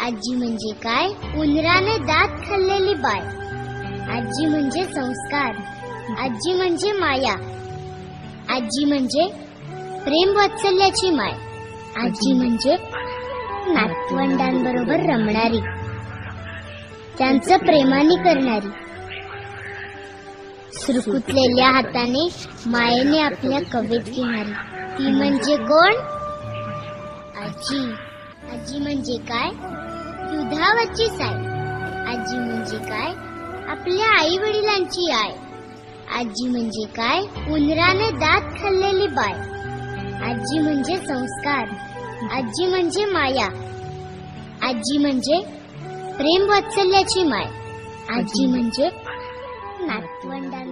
आजी म्हणजे काय? उंदराने दात खाल्लेली बाय. आजी म्हणजे संस्कार. आजी म्हणजे माया. आजी म्हणजे प्रेम वात्सल्याची माय. आजी म्हणजे नातवंडांबरोबर रमणारी. त्यांचं प्रेमाने करणारी. सुरकुतलेल्या हाताने मायेने आपल्या कवेत घेणारी. ती म्हणजे कोण? आजी. आजी म्हणजे काय? दुधावरची साय. आजी म्हणजे काय? आपल्या आई वडिलांची आय. आजी म्हणजे काय? उंदराने दात खाल्लेली बाय. आजी म्हणजे संस्कार. आजी म्हणजे माया. आजी म्हणजे प्रेम वात्सल्याची माय. आजी म्हणजे नातवंडां